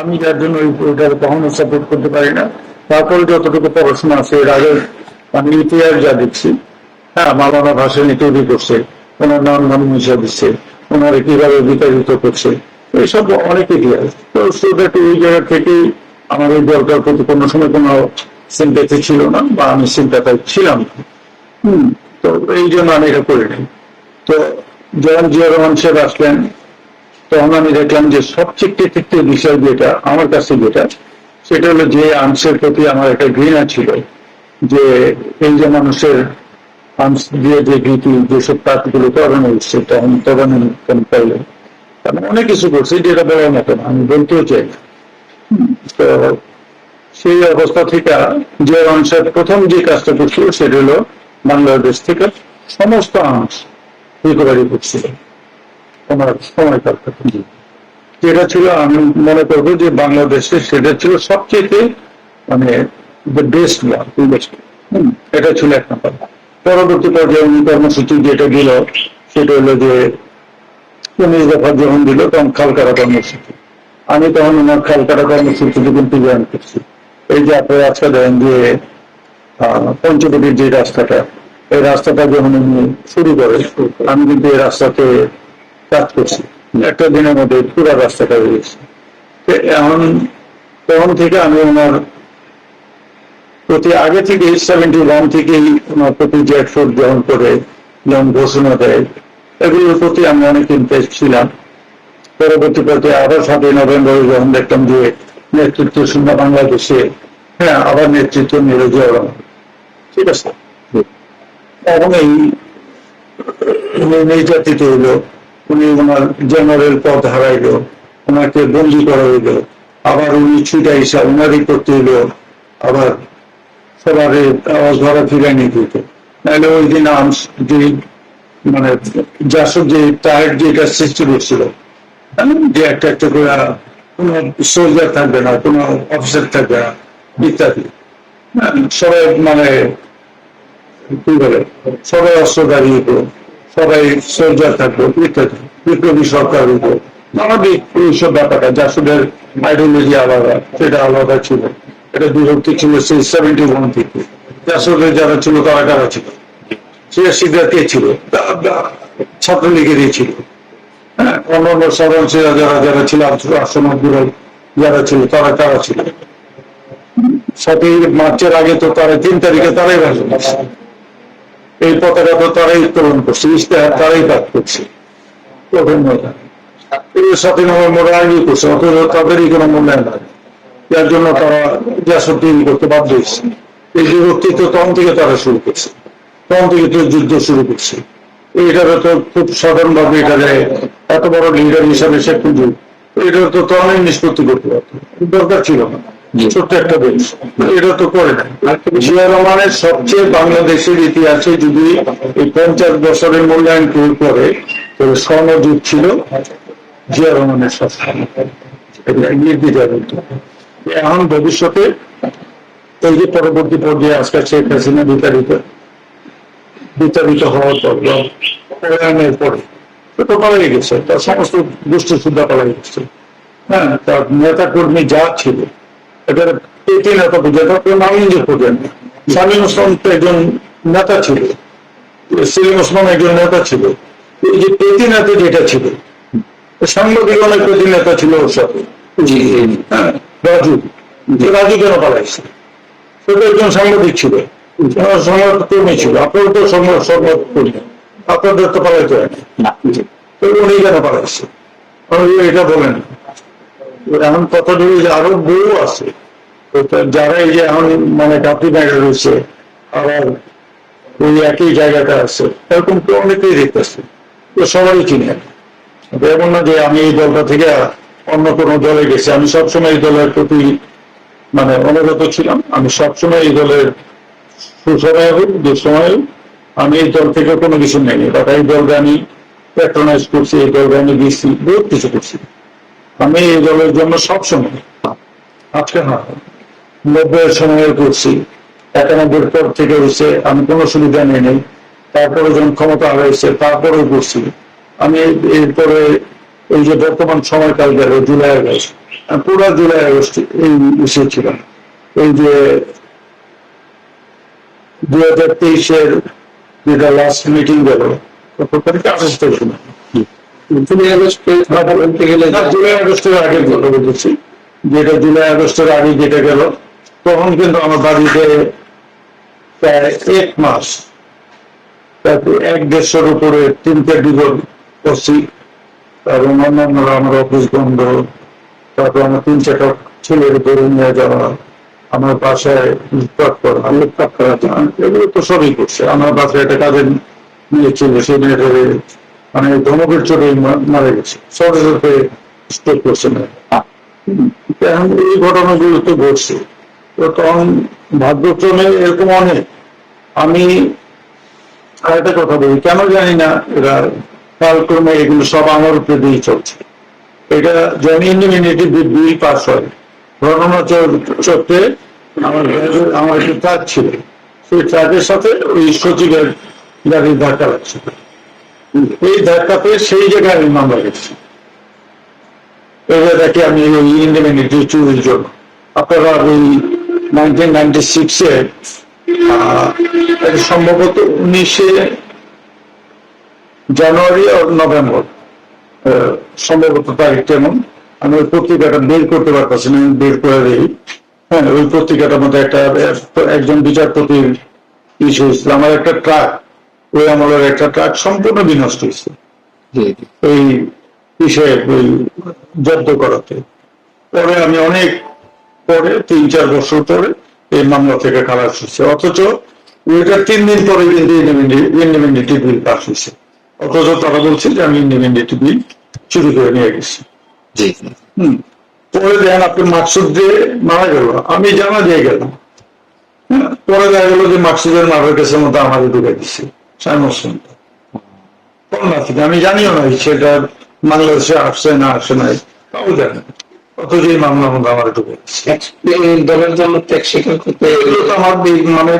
আমি যার জন্য ওই ওইটাকে কখনো সাপোর্ট করতে পারি না। তারপরে যতটুকু পড়াশোনা আছে, এর আগে আমি ইতিহাস যা দেখছি হ্যাঁ মালানা ভাষণী তৈরি করছে, ওনার নাম নাম মিশা দিচ্ছে, ওনারা কীভাবে বিতাড়িত করছে, এইসব অনেক ইতিহাস। তো স্টুডেন্ট ওই জায়গা থেকেই আমার এই দরকার প্রতি কোনো সময় কোনো সিম্পেথি ছিল না, বা আমি চিন্তাটা ছিলাম। হুম, তো এই জন্য আমি এটা করিনি। তো যখন জিয়া রহমান সাহেব আসলেন তখন আমি দেখলাম যে সবচেয়ে কৃতিত্ব বিষয় যেটা, আমার কাছে যেটা, সেটা হলো যে আংশের প্রতি আমার একটা ঘৃণা ছিল যে এই যে মানুষের আংশ দিয়ে যে ভীতি যেসব কাজগুলো করানো হচ্ছে, তখন তখন পাইলে আমি অনেক কিছু করছি, যেটা বলার মতো না, আমি বলতেও চাই না। তো সেই অবস্থা থেকে যে অংশের প্রথম যে কাজটা করছিল, সেটা হলো বাংলাদেশ থেকে সমস্ত আংশ রিকভারি করছিল ওনার সময়কাল থেকে যেটা ছিল, আমি মনে করব যে বাংলাদেশে সেটা ছিল সবচেয়ে মানে বেস্ট ওয়ান এটা ছিল এক নম্বর। পরবর্তী পর্যায়ে কর্মসূচি যেটা দিল, সেটা হলো যে উনিশ দফা যখন দিল, তখন খালকারা কর্মসূচি। আমি তখন ওনার খালকারা কর্মসূচি কিন্তু জয়েন করছি। এই যে আপনারা আজকে দেন যে পঞ্চবটির যে রাস্তাটা, এই রাস্তাটা যখন উনি শুরু করে আমি কিন্তু এই রাস্তাতে কাজ করছি। একটা দিনের মধ্যে পুরো রাস্তাটা গেছে। তো এখন তখন থেকে আমি ওনার প্রতি আগে থেকে সেভেন্টি ওয়ান থেকেই ওনার প্রতি যে এফোর্ট গ্রহণ করে যেমন ঘোষণা দেয় এগুলোর প্রতি আমি অনেক ইন্টারেস্ট ছিলাম। পরবর্তী পর্যায়ে আবার সাতই নভেম্বরে যখন দেখলাম যে নেতৃত্ব শূন্য বাংলাদেশে হ্যাঁ আবার নেতৃত্ব নিল জিয়াউর রহমান। ঠিক আছে? এবং এই নির্যাতিত হইল উনি ওনার জেনারেল পদ হারাইলো ওনাকে বন্দি করা হইল। আবার উনি ছুটা হিসাব ওনারই করতে হইল আবার সবার ধরা ফিরে নিতে হইতো। নাহলে ওই দিন আর্মস যে মানে যাসব যে টায়ার যেটা সৃষ্টি করছিল যে একটা একটা করে কোনো সোলজার থাকবে না কোনো অফিসার থাকবে না ইত্যাদি। হ্যাঁ, সবাই মানে কি বলে সবাই অস্ত্রধারী হতো সবাই সোলজার থাকতো ইত্যাদি। বিপ্লবী সরকার হতো এইসব ব্যাপারটা আইডিওলজি আলাদা, সেটা আলাদা ছিল। এটা বিভক্তি ছিল সেই সেভেন্টি ওয়ান থেকে যারা ছিল, তারা কারা ছিল? সিয়াসিদরা কে ছিল? ছাত্রলীগেরই ছিল। হ্যাঁ অন্যান্য সরঞ্চেরা যারা যারা ছিল যারা ছিল, তারা কারা ছিল? সাথে মার্চের আগে তো তারা তিন তারিখে তারাই ভাষণ। এই পতাকা তো তারাই উত্তোলন করছে, ইশতেহার তারাই কাজ করছে। করছে, অথচ তাদেরই কোনো যার জন্য তারা তৈরি করতে বাধ্য হয়েছে। এই বিভক্তি তো তখন থেকে তারা শুরু করছে। তখন থেকে তো যুদ্ধ শুরু করছে। এইটারে তো খুব সাধারণ ভাবে এটারে এত বড় লিডার হিসাবে সে কিন্তু, এটা তো তখনই নিষ্পত্তি করতে পারতো। দরকার ছিল না। ছোট্ট একটা দেশ। এটা তো করে জিয়া রহমানের সবচেয়ে বাংলাদেশের ইতিহাসে যদি এই পঞ্চাশ বছরের মূল্যায়ন কেউ করে, তবে স্বর্ণযুগ ছিল জিয়া রহমানের। এখন ভবিষ্যতে এই যে পরবর্তী পর্যায়ে আজকে শেখ হাসিনা বিতাড়িত বিতাড়িত হওয়ার পর প্রয়াণের পরে তো পালাই গেছে। তার সমস্ত গোষ্ঠী সুদ্ধা পালাই গেছে। হ্যাঁ তার নেতা কর্মী যা ছিল এটা পেটি নেতা যেটা কেউ নাম নিজে খোঁজেন না। সালিম ওসমান তো একজন নেতা ছিল সেলিম ওসমান একজন নেতা ছিল এই যে পেটি নেতা যেটা ছিল সাংবাদিক অনেক পেটি নেতা ছিল ওর সাথে। হ্যাঁ রাজু রাজু কেন পালাইছে? সে তো একজন সাংবাদিক ছিল সংবাদ কর্মী ছিল আপনার তো সংবাদ সংবাদ কর্মী আপনাদের তো পালাইতে হয় না। তো উনি কেন পালাইছে? এটা বলেন। এখন কথা হলো যে আরও বউ আছে। যারা এই যে এখন মানে কাপড়ি বাইরে রয়েছে, আবার ওই একই জায়গাটা আছে, এরকম তো অনেকেই দেখতেছে। তো সবাই চিনে। এমন না যে আমি এই দলটা থেকে অন্য কোনো দলে গেছি। আমি সবসময় এই দলের প্রতি মানে অনুগত ছিলাম। আমি সবসময় এই দলের সুসময় হোক দুঃসময় আমি এই দল থেকে কোনো কিছু নেই বাট এই দলকে আমি প্যাট্রোনাইজ করছি, এই দলকে আমি দিচ্ছি, বহুত কিছু করছি। আমি এই দলের জন্য সবসময় আজকে না নব্বইয়ের সময় করছি একানব্বই পর থেকে হচ্ছে আমি কোনো সুবিধা নিয়ে নেই। তারপরে যখন ক্ষমতা হয়েছে তারপরেও করছি। আমি এরপরে এই যে বর্তমান সময়কাল গেল, জুলাই আগস্ট পুরো জুলাই আগস্ট এই ইস্যু ছিল এই যে দুই হাজার তেইশের যেটা লাস্ট মিটিং গেল আঠাশ তারিখে? জুলাই আগস্টে কথা বলতে গেলে না, জুলাই আগস্টের আগে কথা বলতেছি যেটা জুলাই আগস্টের আগে গেল তখন কিন্তু আমার বাড়িতে প্রায় এক মাস তারপর এক দেড়শোর উপরে তিনটে ডিভোর করছি। এবং অন্যান্যরা আমার অফিস বন্ধ তারপর আমার তিন চারটা ছেলের ধরে নিয়ে যাওয়া আমার বাসায় লুটপাট করা। লুটপাট করা। এগুলো তো সবই করছে। আমার বাসায় একটা কাজের মেয়ে ছিল সেই মেয়েটারে মানে ধমকের চোটে মারা গেছে। সবে সবে স্ট্রোক করছে না। এখন এই ঘটনাগুলো তো ঘটছে। তো তখন ভাগ্যক্রমে এরকম অনেক। আমি আরেকটা কথা বলি, কেন জানি না এরা কালক্রমে এগুলো সব আমার উপরে দিয়ে চলছে। এটা যেমন ইন্ডিমিউনিটি দুই পাস হয়। ঘটনা চক্রে আমার আমার একটা ট্রাক ছিল। সেই ট্রাকের সাথে ওই সচিবের গাড়ির ধাক্কা লাগছে এই ধাক্কাতে সেই জায়গায় আমি মামলা গেছি এবার দেখি আমি ওই ইন্ডিমিউনিটি চুরির জন্য আপনারা ওই নাইনটিন সম্ভবত উনিশে জানুয়ারি আর নভেম্বর সম্ভবত তারিখ কেমন আমি ওই পত্রিকাটা বের করতে পারতেছি না, আমি বের করে দিই। হ্যাঁ ওই পত্রিকাটার মধ্যে একটা, একজন বিচারপতির ইস্যু হয়েছিল। আমার একটা ট্রাক ওই আমলের একটা ট্রাক সম্পূর্ণ বিনষ্ট হয়েছে। ওই বিষয়ে ওই জব্দ করাতে। পরে আমি অনেক পরে তিন চার বছর পরে এই মামলা থেকে খালাস হয়েছে। অথচ ওইটা তিন দিন পরে কিন্তু ইন্ডিপেন্ডেন্টি বিল পাস হয়েছে। অথচ তারা বলছে যে আমি ইন্ডিপেন্ডেন্টি বিল চুরি করে নিয়ে গেছি। হুম। পরে দেখেন আপনি মাকসুদ দিয়ে মারা গেল আমি জানা দিয়ে গেলাম। হ্যাঁ, পরে দেখা গেল যে মাকসুদের মারার কাছে মতো আমাদের ঢুকে দিচ্ছে সাইমন কন্যা থেকে আমি জানিও না সেটা বাংলাদেশে আসছে না তাও জানি না। অথচ এই মামলার মধ্যে আমার দলের জন্য ত্যাগ স্বীকার করতে আমার মানে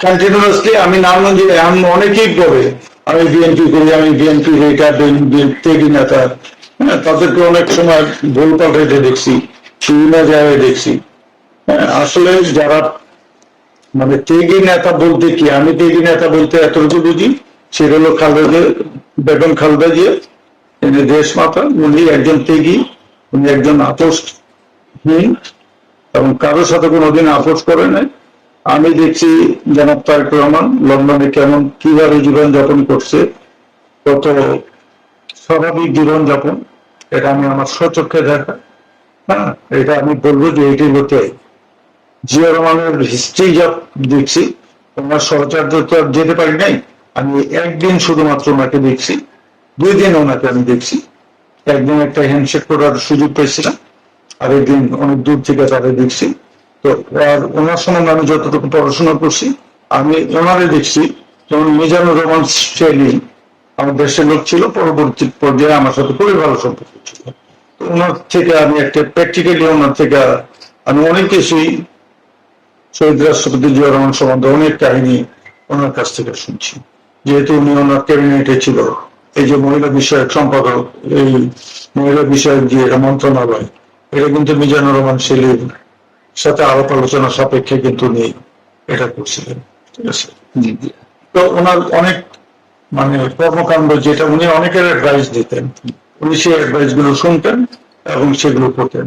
কন্টিনিউয়াসলি আমি নারায়ণগঞ্জে এমন অনেকেই করে আমি বিএনপি করি আমি বিএনপি এটা তেগি নেতা হ্যাঁ তাদেরকে অনেক সময় ভুল পাল্টাইতে দেখছি বিভিন্ন জায়গায় দেখছি। হ্যাঁ আসলে যারা মানে তেগি নেতা বলতে কি? আমি তেগি নেতা বলতে এতটুকু বুঝি। সেটা হলো খালেদা বেগম খালেদা জিয়া তিনি দেশ মাতা, উনি একজন তেগি, উনি একজন আপোষহীন এবং কারোর সাথে কোনোদিন আপোষ করে নাই। আমি দেখছি জনাব তারেক রহমান লন্ডনে কেমন কীভাবে জীবন যাপন করছে। কত স্বাভাবিক জীবনযাপন এটা আমি আমার সচক্ষে দেখা। হ্যাঁ এটা আমি বলব যে এটি হতে জিয়া রহমানের হিস্ট্রি যা দেখছি ওনার সহচার্য তো আর যেতে পারি নাই, আমি একদিন শুধুমাত্র ওনাকে দেখছি, দুই দিন ওনাকে আমি দেখছি, একদিন একটা হ্যান্ডশেক করার সুযোগ পেয়েছিলাম আর একদিন অনেক দূর থেকে তাদের দেখছি, তো আর ওনার সঙ্গে আমি যতটুকু পড়াশোনা করছি, আমি ওনারে দেখছি, যেমন মিজানুর রহমান শেলি আমার দেশের লোক ছিল, পরবর্তী পর্যায়ে আমার সাথে খুবই ভালো সম্পর্ক ছিল। ওনার থেকে আমি একটা প্র্যাকটিক্যালি ওনার থেকে আমি অনেক কিছুই শহীদ রাষ্ট্রপতি জিয়া রহমান সম্বন্ধে অনেক কাহিনী ওনার কাছ থেকে শুনছি। যেহেতু উনি ওনার ক্যাবিনেটে ছিল এই যে মহিলা বিষয়ক সম্পাদক এই মহিলা বিষয়ক যে মন্ত্রণালয় এটা কিন্তু মিজানুর রহমান সেলির সাথে আলাপ আলোচনা সাপেক্ষে কিন্তু উনি এটা করছিলেন। ঠিক আছে। তো ওনার অনেক মানে কর্মকাণ্ড যেটা উনি অনেকের অ্যাডভাইস দিতেন উনি সেই অ্যাডভাইসগুলো শুনতেন এবং সেগুলো করতেন।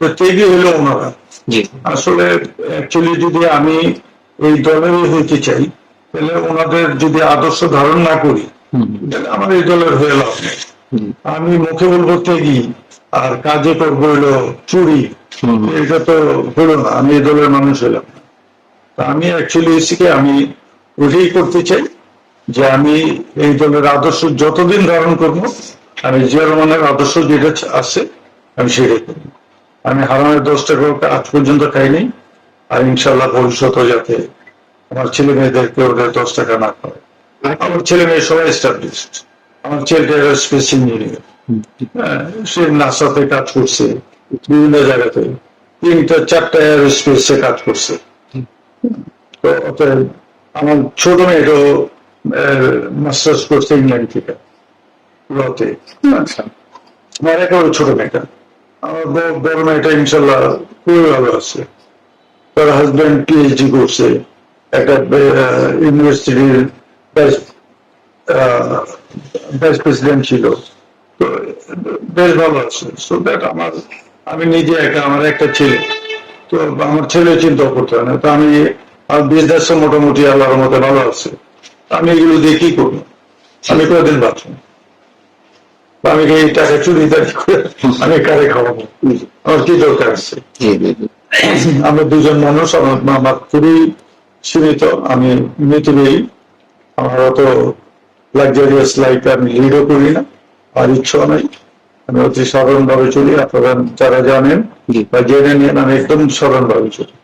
তো তেগি হলো ওনারা। আসলে অ্যাকচুয়ালি যদি আমি এই দলেরই হইতে চাই তাহলে ওনাদের যদি আদর্শ ধারণ না করি তাহলে আমার এই দলের হয়ে লাভ নেই। আমি মুখে বলব তেগি আর কাজে করব হইল চুরি। এটা তো হলো না আমি এই দলের মানুষ হলাম না। তা আমি অ্যাকচুয়ালি এসিকে আমি ওইটাই করতে চাই যে আমি এই দলের আদর্শ যতদিন ধারণ করব আমি জিয়া রহমানের আদর্শ যেটা আছে আমি সেটাই করব। আমি হারানোর দশ টাকা আজ পর্যন্ত খাইনি আর ইনশাল্লাহ ভবিষ্যতে যাতে আমার ছেলে মেয়েদেরকে ওদের দশ টাকা না খাওয়ায় আমার ছেলে মেয়ে সবাই এস্টাবলিশড আমার ছেলেটা এরোস্পেস ইঞ্জিনিয়ার হ্যাঁ, সে নাসাতে কাজ করছে বিভিন্ন জায়গাতে। তিনটা চারটা এয়ারস্পেসে কাজ করছে। তো আমার ছোট মেয়েটাও মাস্টার্স করছে ইংল্যান্ড থেকে। লতে আচ্ছা। আমার একেবারে ছোট মেয়েটা। ইনশাল্লাহ খুবই ভালো আছে। তার হাজবেন্ড পিএইচডি করছে, একটা ইউনিভার্সিটির ভাইস প্রেসিডেন্ট ছিল। বেশ ভালো আছে। সো দ্যাট আমার, আমি নিজে একটা, আমার একটা ছেলে। তো আমার ছেলে চিন্তা করতে হয় না। তো আমি বিজনেস মোটামুটি আল্লাহর মতো ভালো আছে। আমি এগুলো দিয়ে কি করব? আমি কদিন বাঁচবো? আমি এই টাকা চুরি দাঁড়ি করে আমি কারে খাওয়াবো? আমার কি দরকার আছে? আমরা দুজন মানুষ আমার আমার খুবই সীমিত আমি মৃত্যুবী আমার অত লাক্সারিয়াস লাইফ আমি লিডও করি না আর ইচ্ছাও নাই। আমি অতি সাধারণ ভাবে চলি আপনারা যারা জানেন। বা জেনে নিন আমি একদম সাধারণ ভাবে চলি।